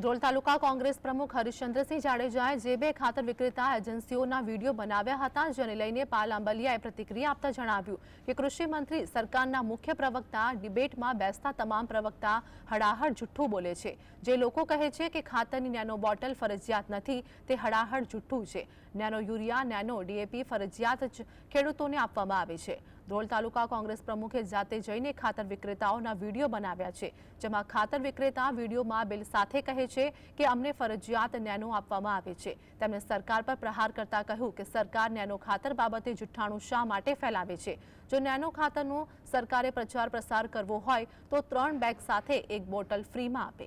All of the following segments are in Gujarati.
ધ્રોલ તાલુકા કોંગ્રેસ પ્રમુખ હરિશ્ચંદ્રસિંહ જાડેજાએ જે બે ખાતર વિક્રેતા એજન્સીઓના વીડિયો બનાવ્યા હતા, જેને લઈને પાલ આંબલિયાએ પ્રતિક્રિયા આપતા જણાવ્યું કે કૃષિ મંત્રી સરકારના મુખ્ય પ્રવક્તા ડિબેટમાં બેસતા તમામ પ્રવક્તા હડાહડ જુઠ્ઠું બોલે છે. જે લોકો કહે છે કે ખાતરની નેનો બોટલ ફરજિયાત નથી, તે હડાહડ જુઠ્ઠું છે. નેનો યુરિયા, નેનો ડીએપી ફરજિયાત જ ખેડૂતોને આપવામાં આવે છે. ધ્રોલ તાલુકા કોંગ્રેસ પ્રમુખે જાતે જઈને ખાતર વિક્રેતાઓના વીડિયો બનાવ્યા છે, જેમાં ખાતર વિક્રેતા વિડીયોમાં બિલ સાથે કહે છે કે અમને ફરજિયાત નેનો આપવામાં આવે છે. તેમણે સરકાર પર પ્રહાર કરતા કહ્યું કે સરકાર નેનો ખાતર બાબતે જુઠ્ઠાણું શા માટે ફેલાવે છે? જો નેનો ખાતરનો સરકારે પ્રચાર પ્રસાર કરવો હોય, તો ત્રણ બેગ સાથે એક બોટલ ફ્રીમાં આપે.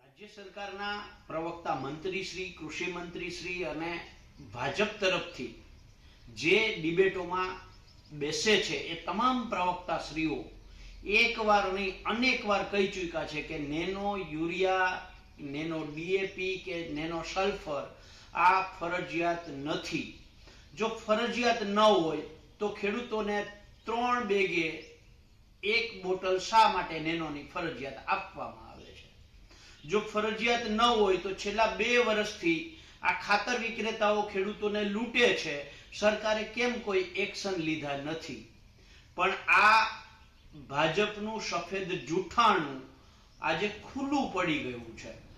રાજ્ય સરકારના પ્રવક્તા મંત્રી શ્રી, કૃષિ મંત્રી શ્રી અને ભાજપ તરફથી જે ડિબેટોમાં બેસે છે એ તમામ પ્રવક્તા શ્રીઓ એકવાર નહીં, અનેકવાર કહી ચૂક્યા છે કે નેનો યુરિયા, નેનો ડીએપી કે નેનો સલ્ફર આ ફરજિયાત નથી. જો ફરજિયાત ન હોય તો ખેડૂતોને ત્રણ બેગે એક બોટલ શા માટે નેનોની ફરજિયાત આપવામાં આવે છે? જો ફરજિયાત ન હોય તો છેલ્લા બે વર્ષથી આ ખાતર વિક્રેતાઓ ખેડૂતોને લૂંટે છે. સરકારે કેમ કોઈ એક્શન લીધા નથી? પણ આ ભાજપનું સફેદ જૂઠાણું આજે ખુલ્લું પડી ગયું છે.